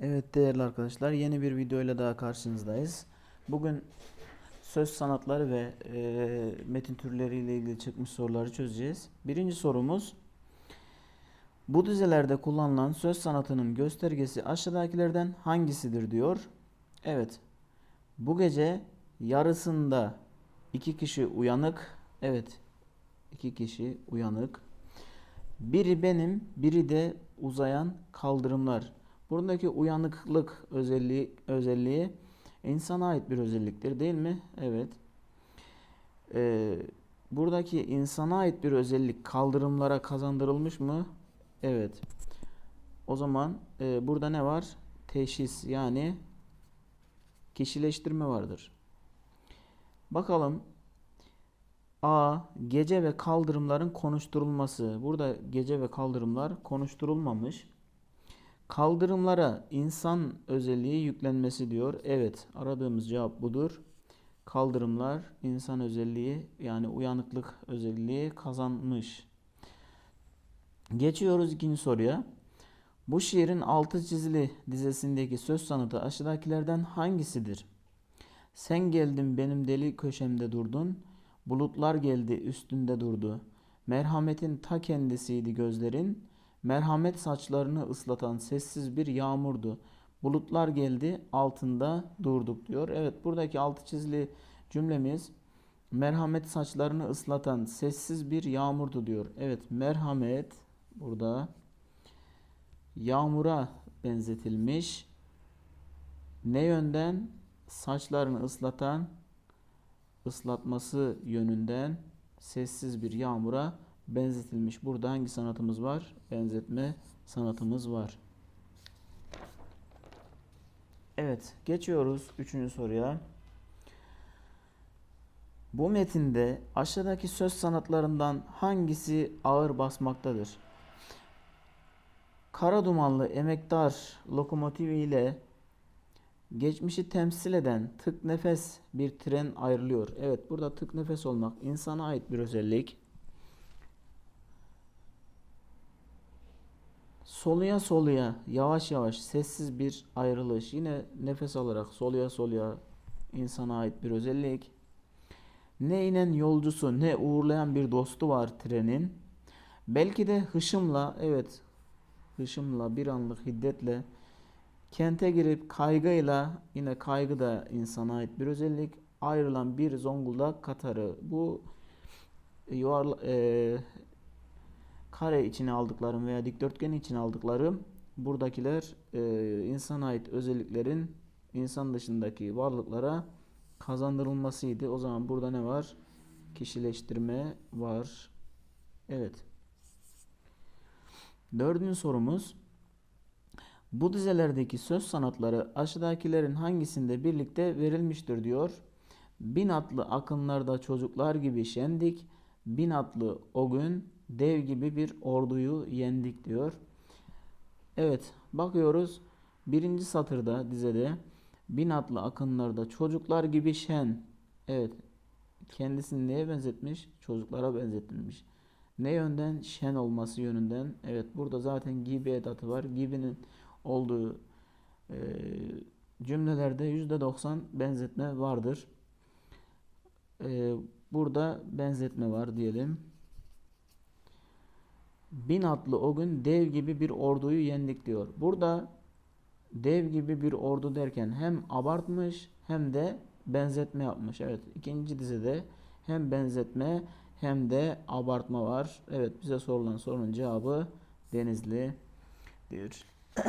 Evet değerli arkadaşlar yeni bir video ile daha karşınızdayız. Bugün söz sanatları ve e, metin türleriyle ilgili çıkmış soruları çözeceğiz. Birinci sorumuz bu dizelerde kullanılan söz sanatının göstergesi aşağıdakilerden hangisidir diyor. Evet bu gece yarısında iki kişi uyanık. Evet iki kişi uyanık. Biri benim, biri de uzayan kaldırımlar. Buradaki uyanıklık özelliği özelliği insana ait bir özelliktir değil mi? Evet. Ee, buradaki insana ait bir özellik kaldırımlara kazandırılmış mı? Evet. O zaman e, burada ne var? Teşhis yani kişileştirme vardır. Bakalım A. Gece ve kaldırımların konuşturulması. Burada gece ve kaldırımlar konuşturulmamış. Kaldırımlara insan özelliği yüklenmesi diyor. Evet, aradığımız cevap budur. Kaldırımlar insan özelliği yani uyanıklık özelliği kazanmış. Geçiyoruz ikinci soruya. Bu şiirin altı çizili dizesindeki söz sanatı aşağıdakilerden hangisidir? Sen geldin benim deli köşemde durdun. Bulutlar geldi üstünde durdu. Merhametin ta kendisiydi gözlerin. Merhamet saçlarını ıslatan sessiz bir yağmurdu. Bulutlar geldi altında durduk diyor. Evet buradaki altı çizili cümlemiz merhamet saçlarını ıslatan sessiz bir yağmurdu diyor. Evet merhamet burada yağmura benzetilmiş. Ne yönden? Saçlarını ıslatan ıslatması yönünden sessiz bir yağmura benzetilmiş. Burada hangi sanatımız var? Benzetme sanatımız var. Evet, geçiyoruz üçüncü soruya. Bu metinde aşağıdaki söz sanatlarından hangisi ağır basmaktadır? Kara dumanlı emektar lokomotivi ile geçmişi temsil eden tık nefes bir tren ayrılıyor. Evet, burada tık nefes olmak insana ait bir özellik. Soluya soluya yavaş yavaş sessiz bir ayrılış. Yine nefes alarak soluya soluya insana ait bir özellik. Ne inen yolcusu ne uğurlayan bir dostu var trenin. Belki de hışımla evet hışımla bir anlık hiddetle kente girip kaygıyla yine kaygı da insana ait bir özellik ayrılan bir Zonguldak Katarı. Bu yuvarla, e, kare içine aldıklarım veya dikdörtgen içine aldıklarım buradakiler e, insana ait özelliklerin insan dışındaki varlıklara kazandırılmasıydı. O zaman burada ne var? Kişileştirme var. Evet. Dördüncü sorumuz. Bu dizelerdeki söz sanatları aşağıdakilerin hangisinde birlikte verilmiştir diyor. Bin atlı akınlarda çocuklar gibi şendik. Bin atlı o gün dev gibi bir orduyu yendik diyor. Evet bakıyoruz. Birinci satırda dizede bin atlı akınlarda çocuklar gibi şen. Evet kendisini neye benzetmiş? Çocuklara benzetilmiş. Ne yönden? Şen olması yönünden. Evet burada zaten gibi edatı var. Gibinin olduğu e, cümlelerde %90 benzetme vardır. E, burada benzetme var diyelim. Bin atlı o gün dev gibi bir orduyu yendik diyor. Burada dev gibi bir ordu derken hem abartmış hem de benzetme yapmış. Evet ikinci dizede hem benzetme hem de abartma var. Evet bize sorulan sorunun cevabı Denizli'dir.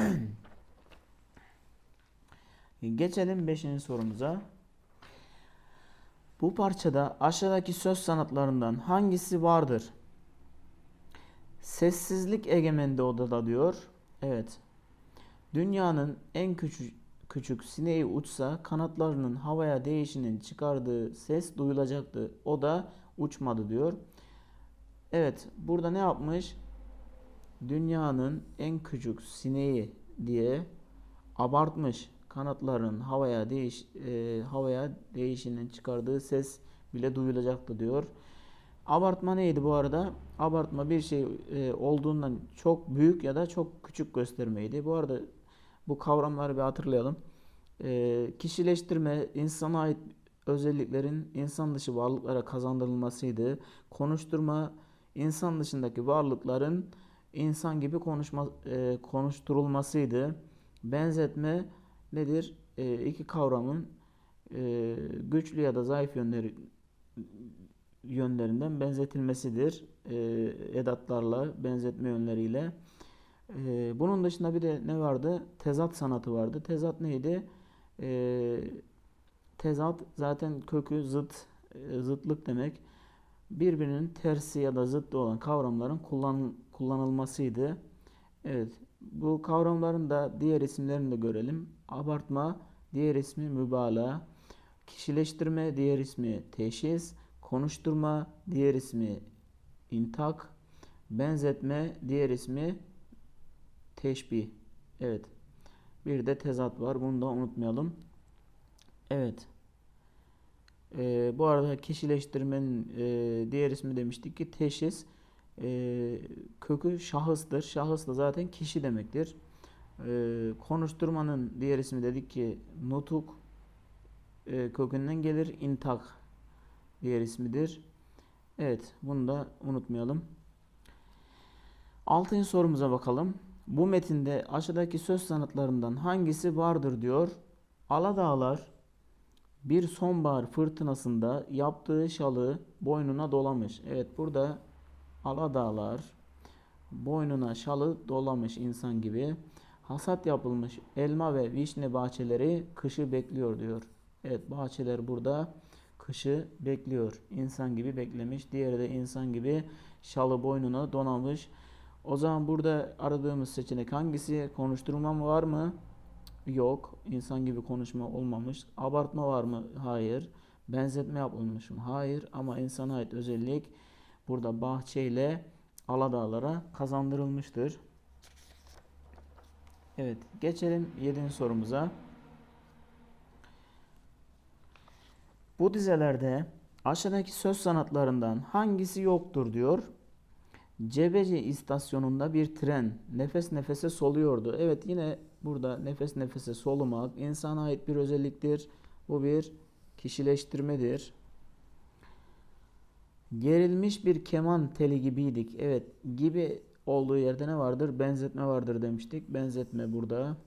Geçelim 5. sorumuza. Bu parçada aşağıdaki söz sanatlarından hangisi vardır? Sessizlik egemendi odada diyor. Evet. Dünyanın en küçük küçük sineği uçsa kanatlarının havaya değişinin çıkardığı ses duyulacaktı. O da uçmadı diyor. Evet, burada ne yapmış? Dünyanın en küçük sineği diye abartmış. Kanatlarının havaya değiş e, havaya değişinin çıkardığı ses bile duyulacaktı diyor. Abartma neydi bu arada? Abartma bir şey e, olduğundan çok büyük ya da çok küçük göstermeydi. Bu arada Bu kavramları bir hatırlayalım. Ee, kişileştirme, insana ait özelliklerin insan dışı varlıklara kazandırılmasıydı. Konuşturma, insan dışındaki varlıkların insan gibi konuşma, e, konuşturulmasıydı. Benzetme nedir? E, iki kavramın e, güçlü ya da zayıf yönleri yönlerinden benzetilmesidir. E, edatlarla, benzetme yönleriyle. E, bunun dışında bir de ne vardı? Tezat sanatı vardı. Tezat neydi? E, tezat zaten kökü zıt, e, zıtlık demek. Birbirinin tersi ya da zıttı olan kavramların kullan, kullanılmasıydı. Evet, bu kavramların da diğer isimlerini de görelim. Abartma, diğer ismi mübalağa. Kişileştirme, diğer ismi teşhis. Konuşturma, diğer ismi intak. Benzetme, diğer ismi teşbih. Evet. Bir de tezat var. Bunu da unutmayalım. Evet. Ee, bu arada kişileştirmenin e, diğer ismi demiştik ki teşhis e, kökü şahıstır. Şahıs da zaten kişi demektir. E, konuşturmanın diğer ismi dedik ki nutuk e, kökünden gelir. intak diğer ismidir. Evet, bunu da unutmayalım. Altıncı sorumuza bakalım. Bu metinde aşağıdaki söz sanatlarından hangisi vardır diyor. Aladağlar bir sonbahar fırtınasında yaptığı şalı boynuna dolamış. Evet burada Aladağlar boynuna şalı dolamış insan gibi. Hasat yapılmış elma ve vişne bahçeleri kışı bekliyor diyor. Evet bahçeler burada kışı bekliyor. İnsan gibi beklemiş. Diğeri de insan gibi şalı boynuna donamış. O zaman burada aradığımız seçenek hangisi? Konuşturma mı var mı? Yok. İnsan gibi konuşma olmamış. Abartma var mı? Hayır. Benzetme yapılmış mı? Hayır. Ama insana ait özellik burada bahçeyle Aladağlara kazandırılmıştır. Evet. Geçelim 7. sorumuza. Bu dizelerde aşağıdaki söz sanatlarından hangisi yoktur diyor. Cebeci istasyonunda bir tren nefes nefese soluyordu. Evet yine burada nefes nefese solumak insana ait bir özelliktir. Bu bir kişileştirmedir. Gerilmiş bir keman teli gibiydik. Evet gibi olduğu yerde ne vardır? Benzetme vardır demiştik. Benzetme burada.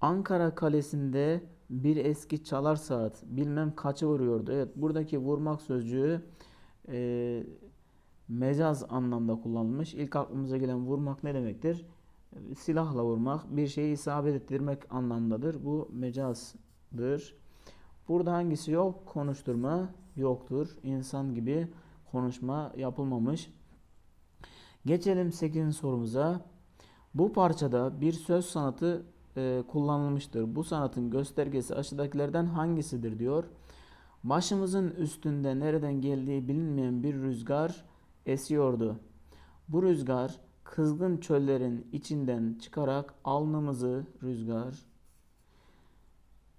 Ankara Kalesi'nde bir eski çalar saat bilmem kaçı vuruyordu. Evet buradaki vurmak sözcüğü e, mecaz anlamda kullanılmış. İlk aklımıza gelen vurmak ne demektir? Silahla vurmak, bir şeyi isabet ettirmek anlamdadır. Bu mecazdır. Burada hangisi yok? Konuşturma yoktur. İnsan gibi konuşma yapılmamış. Geçelim 8. sorumuza. Bu parçada bir söz sanatı e, kullanılmıştır. Bu sanatın göstergesi aşağıdakilerden hangisidir diyor. Başımızın üstünde nereden geldiği bilinmeyen bir rüzgar esiyordu. Bu rüzgar kızgın çöllerin içinden çıkarak alnımızı rüzgar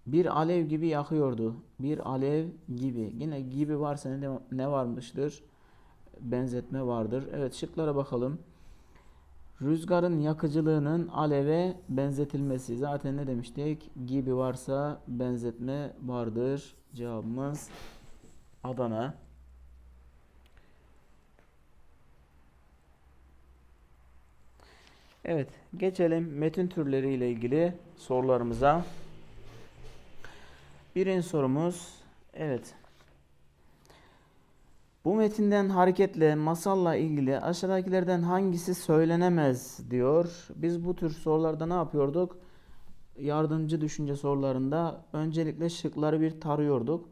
bir alev gibi yakıyordu. Bir alev gibi. Yine gibi varsa ne, ne varmıştır? Benzetme vardır. Evet şıklara bakalım. Rüzgarın yakıcılığının aleve benzetilmesi. Zaten ne demiştik? Gibi varsa benzetme vardır. Cevabımız Adana. Evet, geçelim metin türleri ile ilgili sorularımıza. Birinci sorumuz, evet. Bu metinden hareketle masalla ilgili aşağıdakilerden hangisi söylenemez diyor. Biz bu tür sorularda ne yapıyorduk? Yardımcı düşünce sorularında öncelikle şıkları bir tarıyorduk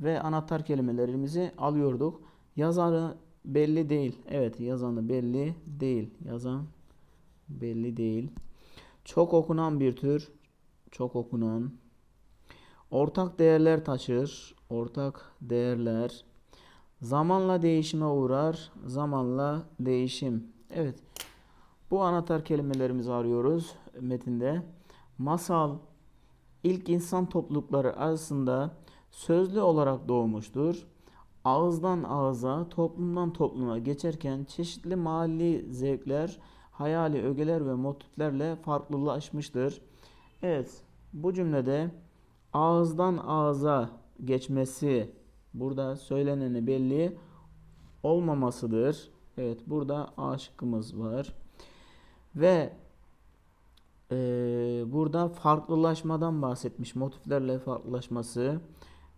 ve anahtar kelimelerimizi alıyorduk. Yazarı belli değil. Evet, yazanı belli değil. Yazan belli değil. Çok okunan bir tür. Çok okunan. Ortak değerler taşır. Ortak değerler. Zamanla değişime uğrar. Zamanla değişim. Evet. Bu anahtar kelimelerimizi arıyoruz metinde. Masal ilk insan toplulukları arasında sözlü olarak doğmuştur. Ağızdan ağıza, toplumdan topluma geçerken çeşitli mahalli zevkler hayali ögeler ve motiflerle farklılaşmıştır. Evet, bu cümlede ağızdan ağza geçmesi burada söyleneni belli olmamasıdır. Evet, burada A şıkkımız var. Ve eee, burada farklılaşmadan bahsetmiş. Motiflerle farklılaşması.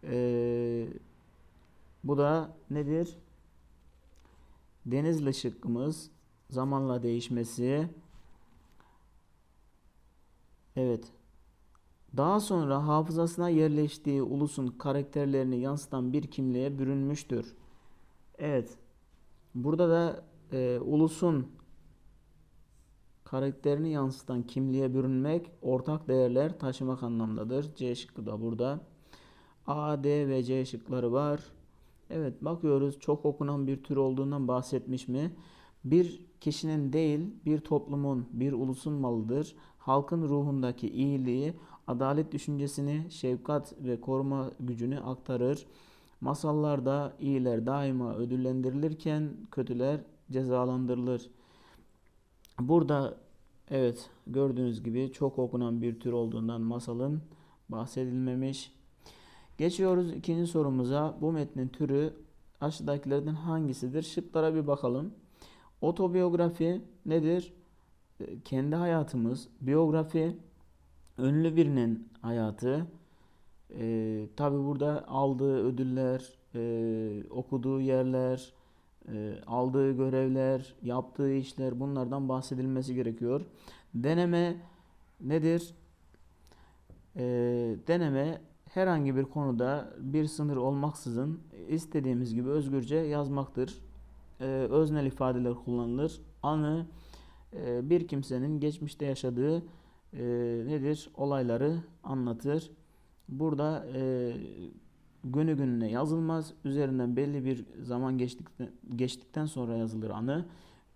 Eee, bu da nedir? Denizli şıkkımız zamanla değişmesi. Evet. Daha sonra hafızasına yerleştiği ulusun karakterlerini yansıtan bir kimliğe bürünmüştür. Evet. Burada da e, ulusun karakterini yansıtan kimliğe bürünmek, ortak değerler taşımak anlamdadır. C şıkkı da burada. A, D ve C şıkları var. Evet bakıyoruz çok okunan bir tür olduğundan bahsetmiş mi? Bir kişinin değil bir toplumun, bir ulusun malıdır. Halkın ruhundaki iyiliği, adalet düşüncesini, şefkat ve koruma gücünü aktarır. Masallarda iyiler daima ödüllendirilirken kötüler cezalandırılır. Burada evet gördüğünüz gibi çok okunan bir tür olduğundan masalın bahsedilmemiş. Geçiyoruz ikinci sorumuza. Bu metnin türü aşağıdakilerden hangisidir? Şıklara bir bakalım. Otobiyografi nedir? E, Kendi hayatımız. Biyografi ünlü birinin hayatı. E, tabi burada aldığı ödüller, e, okuduğu yerler, e, aldığı görevler, yaptığı işler bunlardan bahsedilmesi gerekiyor. Deneme nedir? E, deneme herhangi bir konuda bir sınır olmaksızın istediğimiz gibi özgürce yazmaktır. Ee, öznel ifadeler kullanılır. Anı e, bir kimsenin geçmişte yaşadığı e, nedir? Olayları anlatır. Burada e, günü gününe yazılmaz. Üzerinden belli bir zaman geçtikten, geçtikten sonra yazılır anı.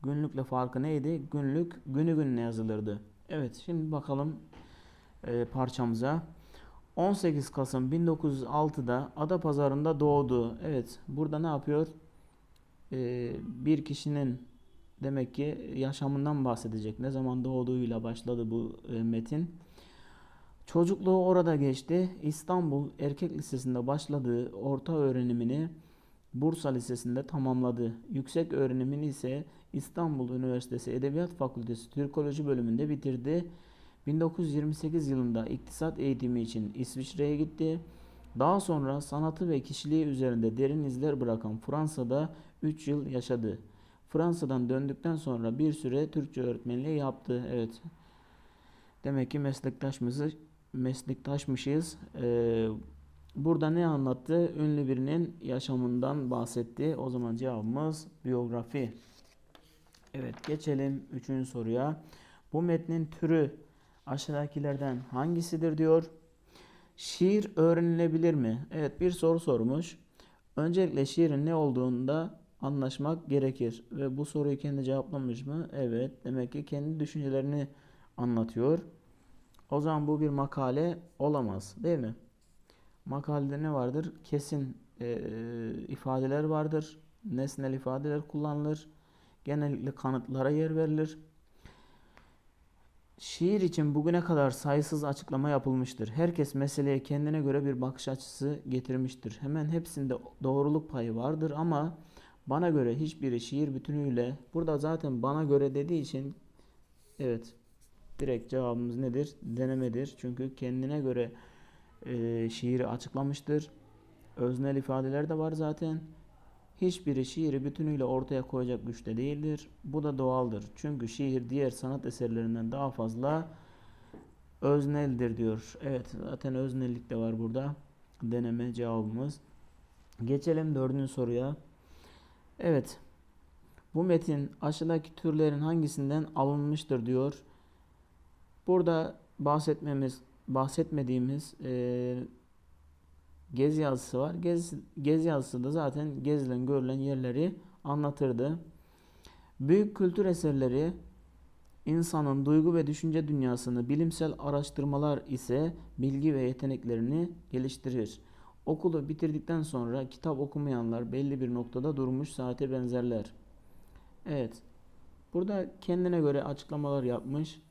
Günlükle farkı neydi? Günlük günü gününe yazılırdı. Evet şimdi bakalım e, parçamıza. 18 Kasım 1906'da Adapazarı'nda doğdu. Evet, burada ne yapıyor? Ee, bir kişinin demek ki yaşamından bahsedecek. Ne zaman doğduğuyla başladı bu e, metin. Çocukluğu orada geçti. İstanbul Erkek Lisesi'nde başladığı orta öğrenimini Bursa Lisesi'nde tamamladı. Yüksek öğrenimini ise İstanbul Üniversitesi Edebiyat Fakültesi Türkoloji bölümünde bitirdi. 1928 yılında iktisat eğitimi için İsviçre'ye gitti. Daha sonra sanatı ve kişiliği üzerinde derin izler bırakan Fransa'da 3 yıl yaşadı. Fransa'dan döndükten sonra bir süre Türkçe öğretmenliği yaptı. Evet. Demek ki meslektaşımızı meslektaşmışız. Ee, burada ne anlattı? Ünlü birinin yaşamından bahsetti. O zaman cevabımız biyografi. Evet geçelim üçüncü soruya. Bu metnin türü aşağıdakilerden hangisidir diyor. Şiir öğrenilebilir mi? Evet bir soru sormuş. Öncelikle şiirin ne olduğunda anlaşmak gerekir. Ve bu soruyu kendi cevaplamış mı? Evet. Demek ki kendi düşüncelerini anlatıyor. O zaman bu bir makale olamaz. Değil mi? Makalede ne vardır? Kesin e, ifadeler vardır. Nesnel ifadeler kullanılır. Genellikle kanıtlara yer verilir. Şiir için bugüne kadar sayısız açıklama yapılmıştır. Herkes meseleye kendine göre bir bakış açısı getirmiştir. Hemen hepsinde doğruluk payı vardır ama bana göre hiçbiri şiir bütünüyle burada zaten bana göre dediği için evet direkt cevabımız nedir? Denemedir. Çünkü kendine göre e, şiiri açıklamıştır. Öznel ifadeler de var zaten. Hiçbiri şiiri bütünüyle ortaya koyacak güçte değildir. Bu da doğaldır. Çünkü şiir diğer sanat eserlerinden daha fazla özneldir diyor. Evet zaten öznellik de var burada. Deneme cevabımız. Geçelim dördüncü soruya. Evet. Bu metin aşağıdaki türlerin hangisinden alınmıştır diyor. Burada bahsetmemiz bahsetmediğimiz e, gezi yazısı var. Gezi, gezi yazısı da zaten gezilen görülen yerleri anlatırdı. Büyük kültür eserleri insanın duygu ve düşünce dünyasını bilimsel araştırmalar ise bilgi ve yeteneklerini geliştirir. Okulu bitirdikten sonra kitap okumayanlar belli bir noktada durmuş saate benzerler. Evet. Burada kendine göre açıklamalar yapmış.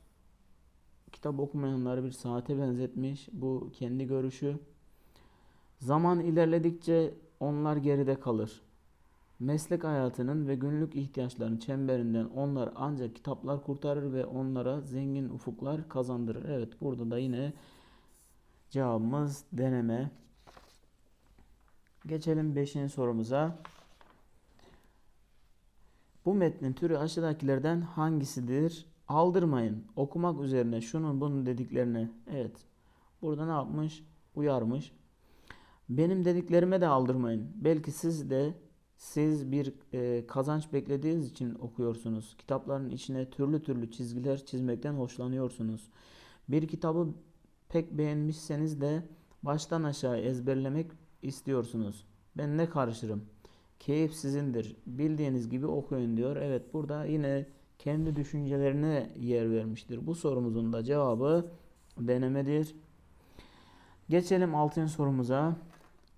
Kitap okumayanları bir saate benzetmiş. Bu kendi görüşü. Zaman ilerledikçe onlar geride kalır. Meslek hayatının ve günlük ihtiyaçların çemberinden onlar ancak kitaplar kurtarır ve onlara zengin ufuklar kazandırır. Evet burada da yine cevabımız deneme. Geçelim 5. sorumuza. Bu metnin türü aşağıdakilerden hangisidir? Aldırmayın. Okumak üzerine şunun bunun dediklerine. Evet. Burada ne yapmış? Uyarmış. Benim dediklerime de aldırmayın. Belki siz de siz bir e, kazanç beklediğiniz için okuyorsunuz. Kitapların içine türlü türlü çizgiler çizmekten hoşlanıyorsunuz. Bir kitabı pek beğenmişseniz de baştan aşağı ezberlemek istiyorsunuz. Ben ne karışırım? Keyif sizindir. Bildiğiniz gibi okuyun diyor. Evet burada yine kendi düşüncelerine yer vermiştir. Bu sorumuzun da cevabı denemedir. Geçelim 6. sorumuza.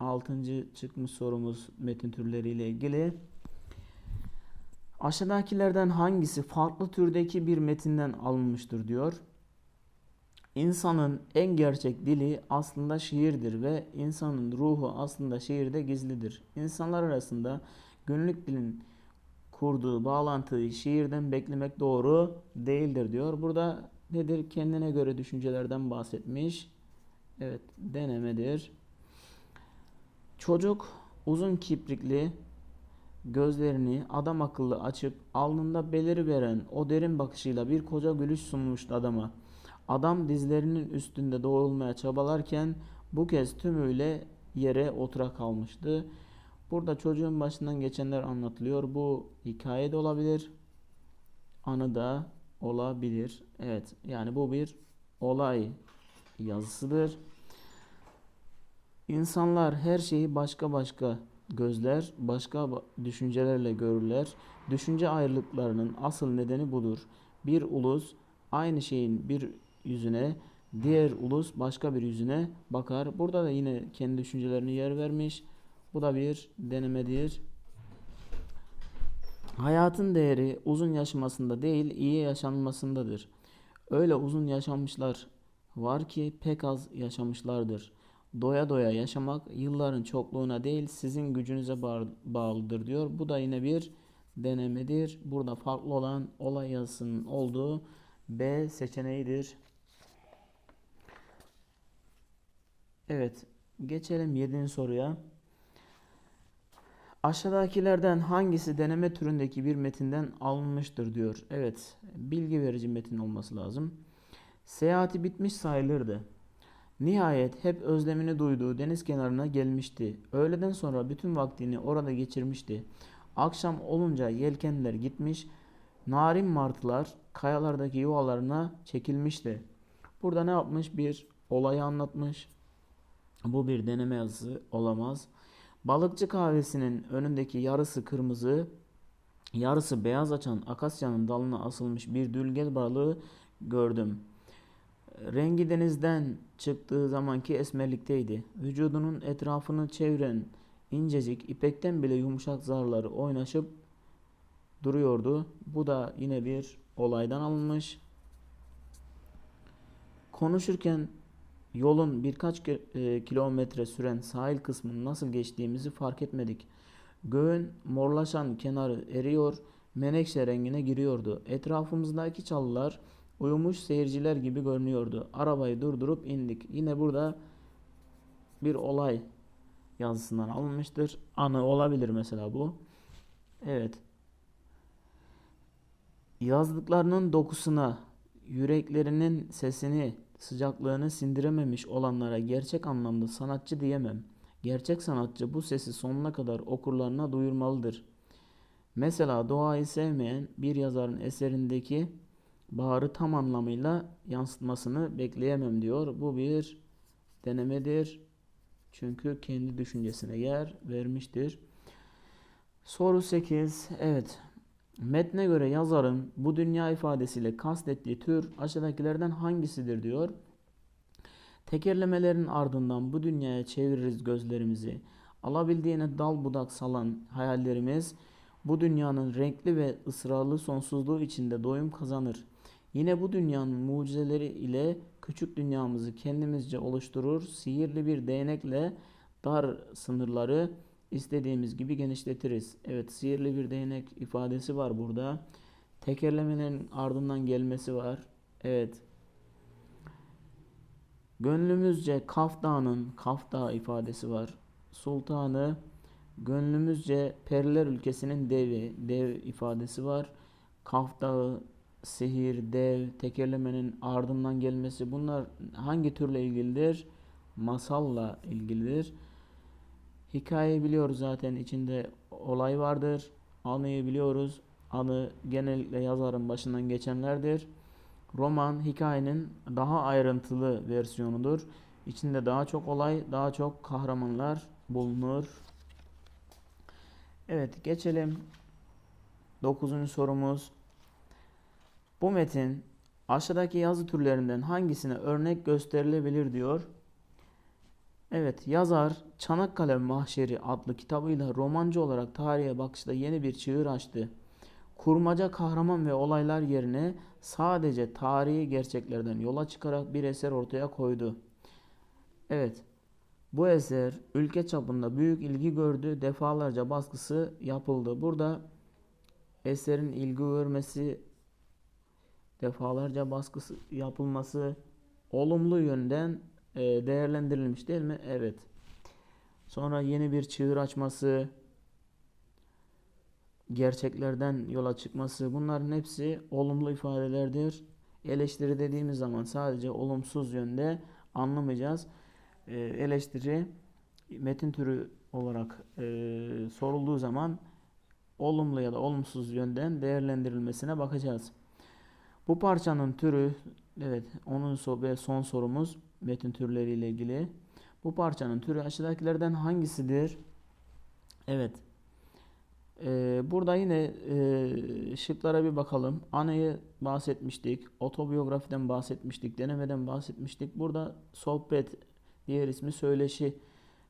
6. çıkmış sorumuz metin türleriyle ilgili. Aşağıdakilerden hangisi farklı türdeki bir metinden alınmıştır diyor. İnsanın en gerçek dili aslında şiirdir ve insanın ruhu aslında şiirde gizlidir. İnsanlar arasında günlük dilin kurduğu bağlantıyı şiirden beklemek doğru değildir diyor. Burada nedir? Kendine göre düşüncelerden bahsetmiş. Evet, denemedir. Çocuk uzun kiprikli gözlerini adam akıllı açıp alnında beliri veren o derin bakışıyla bir koca gülüş sunmuştu adama. Adam dizlerinin üstünde doğrulmaya çabalarken bu kez tümüyle yere otura kalmıştı. Burada çocuğun başından geçenler anlatılıyor. Bu hikaye de olabilir. Anı da olabilir. Evet yani bu bir olay yazısıdır. İnsanlar her şeyi başka başka gözler, başka düşüncelerle görürler. Düşünce ayrılıklarının asıl nedeni budur. Bir ulus aynı şeyin bir yüzüne, diğer ulus başka bir yüzüne bakar. Burada da yine kendi düşüncelerini yer vermiş. Bu da bir denemedir. Hayatın değeri uzun yaşamasında değil, iyi yaşanmasındadır. Öyle uzun yaşamışlar var ki pek az yaşamışlardır. Doya doya yaşamak yılların çokluğuna değil sizin gücünüze bağlıdır diyor. Bu da yine bir denemedir. Burada farklı olan olay yazısının olduğu B seçeneğidir. Evet, geçelim 7. soruya. Aşağıdakilerden hangisi deneme türündeki bir metinden alınmıştır diyor. Evet, bilgi verici metin olması lazım. Seyahati bitmiş sayılırdı. Nihayet hep özlemini duyduğu deniz kenarına gelmişti. Öğleden sonra bütün vaktini orada geçirmişti. Akşam olunca yelkenler gitmiş, narin martılar kayalardaki yuvalarına çekilmişti. Burada ne yapmış? Bir olayı anlatmış. Bu bir deneme yazısı olamaz. Balıkçı kahvesinin önündeki yarısı kırmızı, yarısı beyaz açan akasyanın dalına asılmış bir dülgel balığı gördüm. Rengi denizden çıktığı zamanki esmerlikteydi. Vücudunun etrafını çeviren incecik ipekten bile yumuşak zarları oynaşıp duruyordu. Bu da yine bir olaydan alınmış. Konuşurken Yolun birkaç e, kilometre süren sahil kısmını nasıl geçtiğimizi fark etmedik. Göğün morlaşan kenarı eriyor, menekşe rengine giriyordu. Etrafımızdaki çalılar uyumuş seyirciler gibi görünüyordu. Arabayı durdurup indik. Yine burada bir olay yazısından alınmıştır. Anı olabilir mesela bu. Evet. Yazdıklarının dokusuna, yüreklerinin sesini sıcaklığını sindirememiş olanlara gerçek anlamda sanatçı diyemem. Gerçek sanatçı bu sesi sonuna kadar okurlarına duyurmalıdır. Mesela doğayı sevmeyen bir yazarın eserindeki baharı tam anlamıyla yansıtmasını bekleyemem diyor. Bu bir denemedir. Çünkü kendi düşüncesine yer vermiştir. Soru 8. Evet. Metne göre yazarın bu dünya ifadesiyle kastettiği tür aşağıdakilerden hangisidir diyor. Tekerlemelerin ardından bu dünyaya çeviririz gözlerimizi. Alabildiğine dal budak salan hayallerimiz Bu dünyanın renkli ve ısrarlı sonsuzluğu içinde doyum kazanır. Yine bu dünyanın mucizeleri ile küçük dünyamızı kendimizce oluşturur, sihirli bir değnekle dar sınırları istediğimiz gibi genişletiriz. Evet, sihirli bir değnek ifadesi var burada. Tekerlemelerin ardından gelmesi var. Evet. Gönlümüzce Kaf Dağı'nın ifadesi var. Sultanı gönlümüzce Periler ülkesinin devi, dev ifadesi var. Kaf sihir, dev, tekerlemenin ardından gelmesi bunlar hangi türle ilgilidir? Masalla ilgilidir. Hikayeyi biliyoruz zaten içinde olay vardır. Anıyı biliyoruz. Anı genellikle yazarın başından geçenlerdir. Roman hikayenin daha ayrıntılı versiyonudur. İçinde daha çok olay, daha çok kahramanlar bulunur. Evet, geçelim. Dokuzuncu sorumuz. Bu metin aşağıdaki yazı türlerinden hangisine örnek gösterilebilir diyor. Evet, yazar Çanakkale Mahşeri adlı kitabıyla romancı olarak tarihe bakışta yeni bir çığır açtı. Kurmaca kahraman ve olaylar yerine sadece tarihi gerçeklerden yola çıkarak bir eser ortaya koydu. Evet, bu eser ülke çapında büyük ilgi gördü, defalarca baskısı yapıldı. Burada eserin ilgi görmesi, defalarca baskısı yapılması olumlu yönden e, değerlendirilmiş değil mi? Evet. Sonra yeni bir çığır açması, gerçeklerden yola çıkması bunların hepsi olumlu ifadelerdir. Eleştiri dediğimiz zaman sadece olumsuz yönde anlamayacağız. E, eleştiri metin türü olarak e, sorulduğu zaman olumlu ya da olumsuz yönden değerlendirilmesine bakacağız. Bu parçanın türü evet onun so ve son sorumuz metin türleriyle ilgili. Bu parçanın türü aşağıdakilerden hangisidir? Evet. Ee, burada yine e, şıklara bir bakalım. Anayı bahsetmiştik. Otobiyografiden bahsetmiştik. Denemeden bahsetmiştik. Burada sohbet diğer ismi söyleşi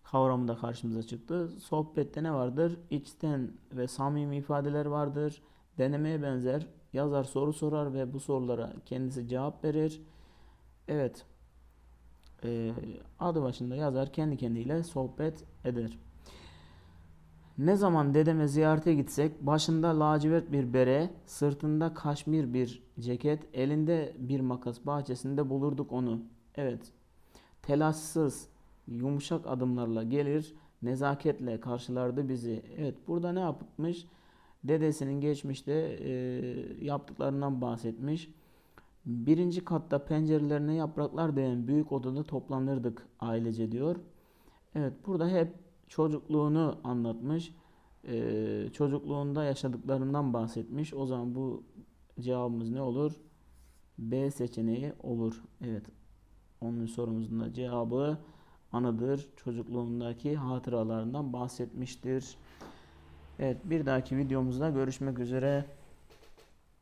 kavramında karşımıza çıktı. Sohbette ne vardır? İçten ve samimi ifadeler vardır. Denemeye benzer. Yazar soru sorar ve bu sorulara kendisi cevap verir. Evet. Ee, adı başında yazar kendi kendiyle sohbet eder. Ne zaman dedeme ziyarete gitsek başında lacivert bir bere, sırtında kaşmir bir ceket, elinde bir makas bahçesinde bulurduk onu. Evet. Telaşsız, yumuşak adımlarla gelir, nezaketle karşılardı bizi. Evet, burada ne yapmış? Dedesinin geçmişte e, yaptıklarından bahsetmiş. Birinci katta pencerelerine yapraklar değen büyük odada toplanırdık ailece diyor. Evet, burada hep çocukluğunu anlatmış. Ee, çocukluğunda yaşadıklarından bahsetmiş. O zaman bu cevabımız ne olur? B seçeneği olur. Evet. Onun sorumuzun da cevabı anıdır. Çocukluğundaki hatıralarından bahsetmiştir. Evet bir dahaki videomuzda görüşmek üzere.